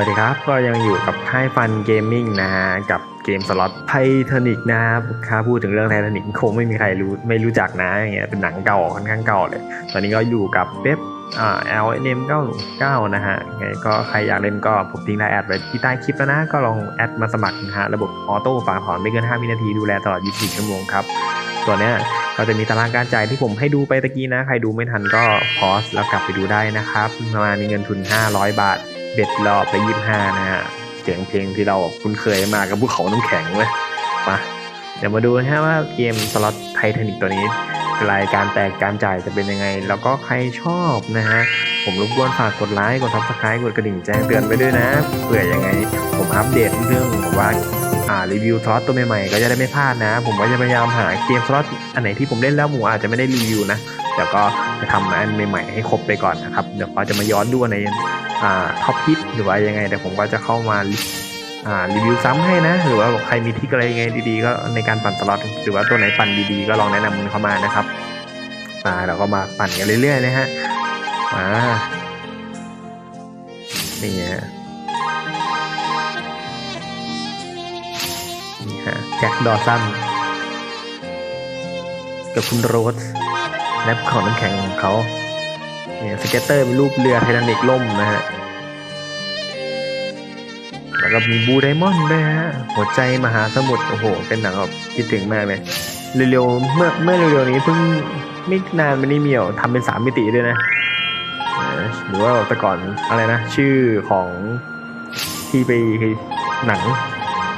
สวัสดีครับ ก็ยังอยู่กับค่ายฟันเกมมิ่งนะฮะ กับเกมสล็อตไททานิกนะครับถ้าพูดถึงเรื่องไททานิกคงไม่มีใครรู้ไม่รู้จักนะอย่างเงี้ยเป็นหนังเก่าค่อนข้างเก่าเลย ตอนนี้ก็อยู่กับเว็บอ่า LNM 99นะฮะไงก็ใครอยากเล่นก็ผมทิ้งไลน์แอดไว้ที่ใต้คลิปแล้วนะ ก็ลองแอดมาสมัครนะฮะ ระบบออโต้ฝากถอนไม่เกิน 5 วินาทีดูแลตลอด 24 ชั่วโมงครับ ตัวเนี้ยก็จะมีตารางการจ่ายที่ผมให้ดูไปตะกี้นะ ใครดูไม่ทันก็พอสแล้วกลับไปดูได้นะครับประมาณมีเงินทุน 500 บาท เบ็ดรอบไป25นะฮะเสียงเพลงที่เราคุ้นเคยมากับภูเขาน้ำแข็งเลยมาเดี๋ยวมาดูนะฮะว่าเกมสล็อตไททานิกตัวนี้รายการแตกการจ่ายจะเป็นยังไง แล้วก็ใครชอบนะฮะ ผมรบกวนฝากกดไลค์กดซับสไครต์กดกระดิ่งแจ้งเตือนไปด้วยนะเผื่อยังไง ผมอัปเดตเรื่องแบบว่าอ่ารีวิวสล็อตตัวใหม่ๆก็จะได้ไม่พลาดนะ ผมก็จะพยายามหาเกมสล็อตอันไหนที่ผมเล่นแล้วหมูอาจจะไม่ได้รีวิวนะ เดี๋ยวก็จะทำอันใหม่ๆให้ครบไปก่อนนะครับ เดี๋ยวก็จะมาย้อนดูในอ่าท็อปฮิตหรือว่ายังไงเดี๋ยวผมก็จะเข้ามาอ่ารีวิวซ้ำให้นะ หรือว่าใครมีทริกอะไรยังไงดีๆ ก็ในการปั่นสล็อตหรือว่าตัวไหนปั่นดีๆ ก็ลองแนะนำมันเข้ามานะครับมาเราก็มาปั่นกันเรื่อยๆนะฮะมานี่ฮะนี่ฮะแจ็คดอสันกับคุณโรส แรปของน้ำแข็งของเขาเนี่ยสเก็ตเตอร์เป็นรูปเรือไททานิกล่มนะฮะแล้วก็มีบูไดมอนด์ด้วยฮะหัวใจมหาสมุทรโอ้โห เป็นหนังแบบคิดถึงมากเลยเร็วๆเมื่อเมื่อเร็วๆนี้เพิ่งไม่นานมานี้มียวทำเป็นสามมิติด้วยนะหรือว่าแต่ก่อนอะไรนะ ชื่อของที่ไปหนัง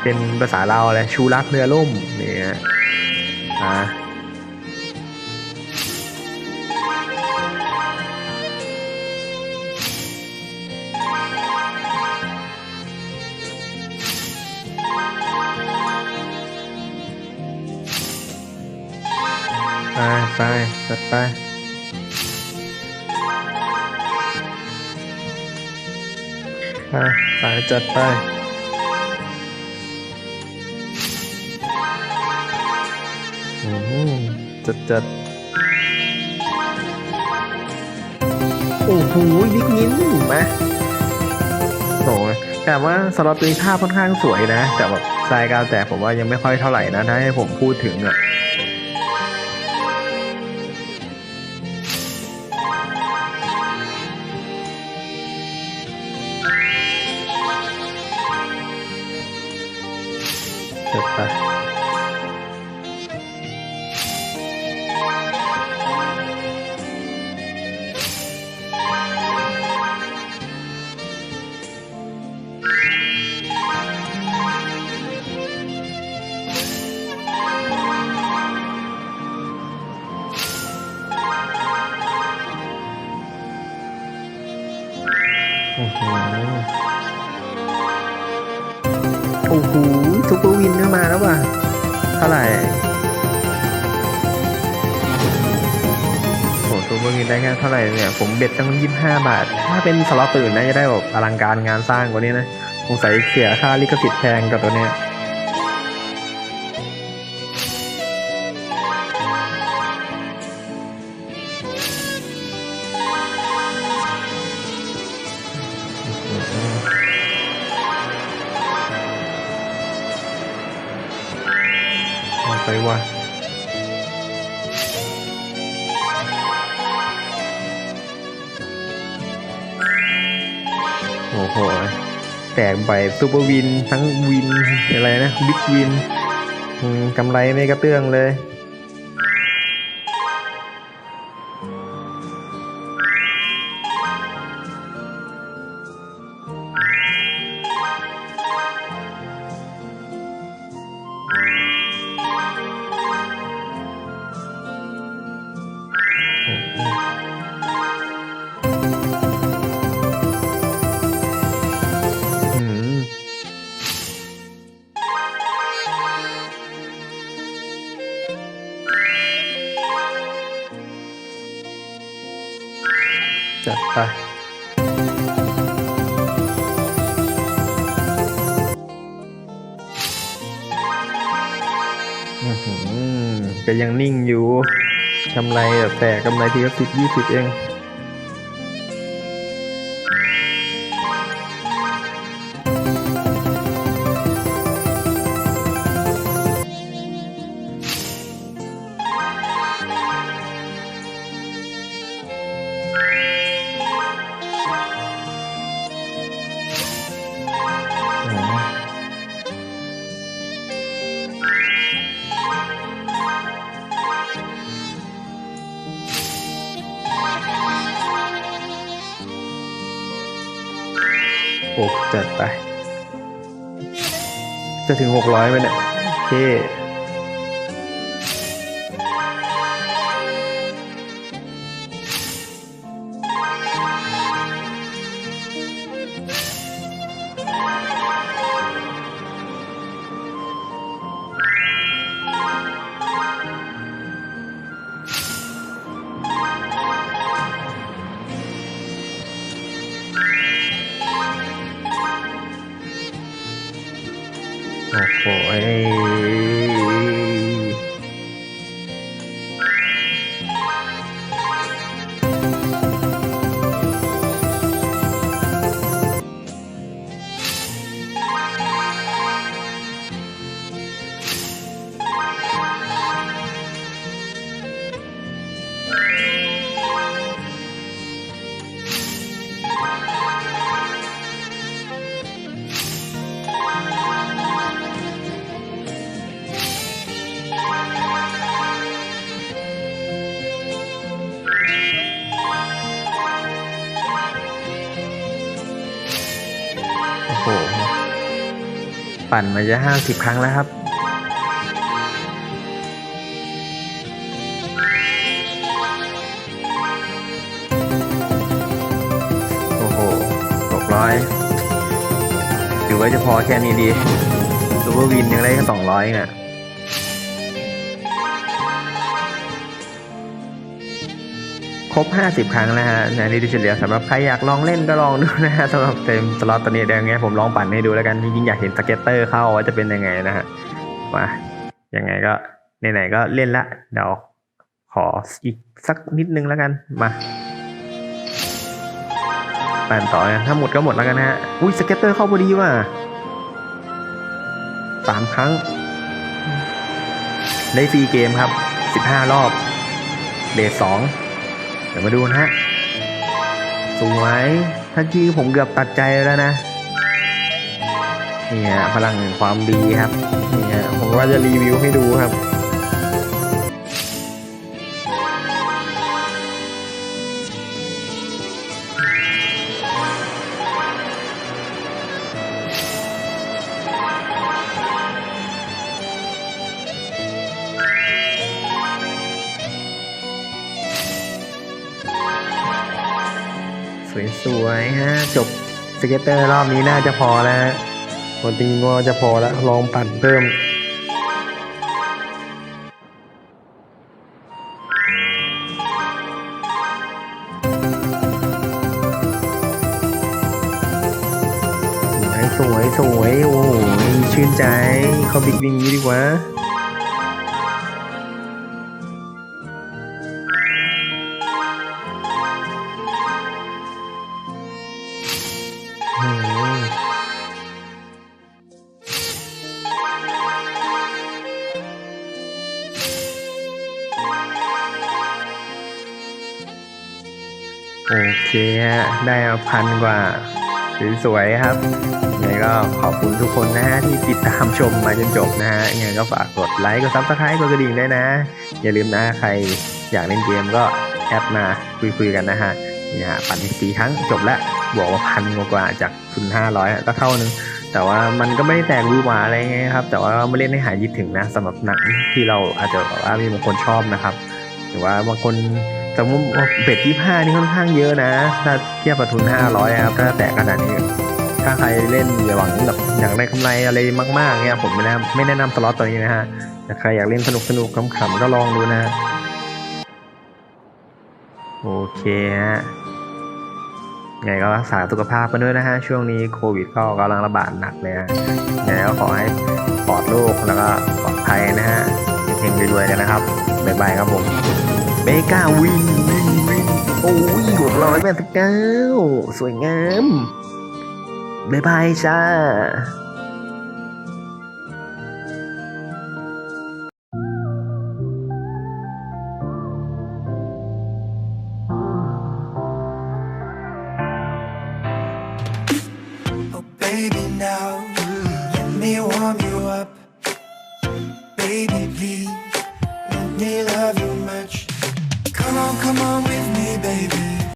เป็นภาษาลาวอะไรชูรักเรือล่มเนี่ยอ่า ไปไปจัดไปไปไปจัดไปอืมจัดจัดโอ้โหบิ๊กนิ้นมาโอ้ยแต่ว่าสล็อตตัวนี้ภาพค่อนข้างสวยนะ แต่แบบสายการแต่ผมว่ายังไม่ค่อยเท่าไหร่นะ ถ้าให้ผมพูดถึงอะ จั โอ้โหโอ้โหซุปเปอร์วินก็มาแล้วว่ะเท่าไหร่โอ้ซุปเปอร์วินได้แค่เท่าไหร่เนี่ย ผมเบ็ดตั้งยี่ห้าบาท ถ้าเป็นสล็อตตื่นนะจะได้แบบอลังการงานสร้างกว่านี้นะสงสัยเสียค่าลิขสิทธิ์แพงกับตัวเนี้ย ว่ะโอ้โหแตกไปซูเปอร์วิน ทั้งวิน อะไรนะ บิ๊กวินกำไรไม่กระเตื้องเลย ยังนิ่งอยู่กำไรแบบแต่กำไรทีละสิบยี่สิบเอง โอ้จัดไป จะถึงหกร้อยไหมเนี่ยโอเค อ้โห ปั่นมาจะห้าสิบครั้งแล้วครับ โอ้โหหกร้อยถือว่าจะพอแค่นี้ดีซูเปอร์วินยังได้แค่สองร้อยอะ ครบ 50 ครั้งแล้วฮะนะนี่ที่เฉลี่ยสำหรับใครอยากลองเล่นก็ลองดูนะฮะสำหรับเต็มสล็อตตอนนี้เดี๋ยวยังไงผมลองปั่นให้ดูแล้วกันจริงๆอยากเห็นสเก็ตเตอร์เข้าว่าจะเป็นยังไงนะฮะมายังไงก็ไหนๆก็เล่นละเดี๋ยวขออีกสักนิดนึงแล้วกันมาปั่นต่อนะถ้าหมดก็หมดแล้วกันนะฮะอุ้ยสเก็ตเตอร์เข้าพอดีว่ะสามครั้ง ได้ฟรีเกมครับ 15 รอบเดทสอง เดี๋ยวมาดูนะฮะ สวยทักทีผมเกือบตัดใจแล้วนะเนี่ยพลังแห่งความดีครับเนี่ยผมว่าจะรีวิวให้ดูครับ สวยๆฮะจบสเก็ตเตอร์รอบนี้น่าจะพอแล้วฮะวันจริงก็จะพอแล้วลองปั่นเพิ่มสวยสวยสวยโอ้โหชื่นใจเขาบิ๊กวิงนี้ดีกว่า โอเคฮะ ได้มาพันกว่า สวยๆครับยังก็ขอบคุณทุกคนนะฮะที่ติดตามชมมาจนจบนะฮะยังไงก็ฝากกดไลค์ กดซับสไครต์กดกระดิ่งด้วยนะ อย่าลืมนะใครอยากเล่นเกมก็แอดมาคุยๆกันนะฮะนี่ฮะปั่นสี่ครั้งจบล้วบวกว่าพันกว่าจากทุนห้าร้อยก็เท่านึง แต่ว่ามันก็ไม่ได้แตกวิวาอะไรไงครับ แต่ว่าไม่เล่นให้หายคิดถึงนะสำหรับหนังที่เราอาจจะแบบว่ามีบางคนชอบนะครับ หรือว่าบางคน สมมติว่าเบ็ดยี่ห้านี่ค่อนข้างเยอะนะ ถ้าเทียบกับทุนห้าร้อยครับถ้าแตกขนาดนี้ ถ้าใครเล่นอย่าหวังแบบอยากได้กำไรอะไรมากๆเนี่ยผมไม่แนะไม่แนะนำสล็อตตัวนี้นะฮะแต่ใครอยากเล่นสนุกสนุกๆขำๆก็ลองดูนะฮะโอเคฮะไงก็รักษาสุขภาพกันด้วยนะฮะ ช่วงนี้โควิดก็กำลังระบาดหนักเลยฮะไงก็ขอให้ปลอดโรคแล้วก็ปลอดภัยนะฮะเฮงๆรวยๆกันนะครับบ๊ายบายครับผม เบก้าวินวินวินโอ้ยหกร้อยแปดสิบเก้าสวยงาม บ๊ายบายจ้า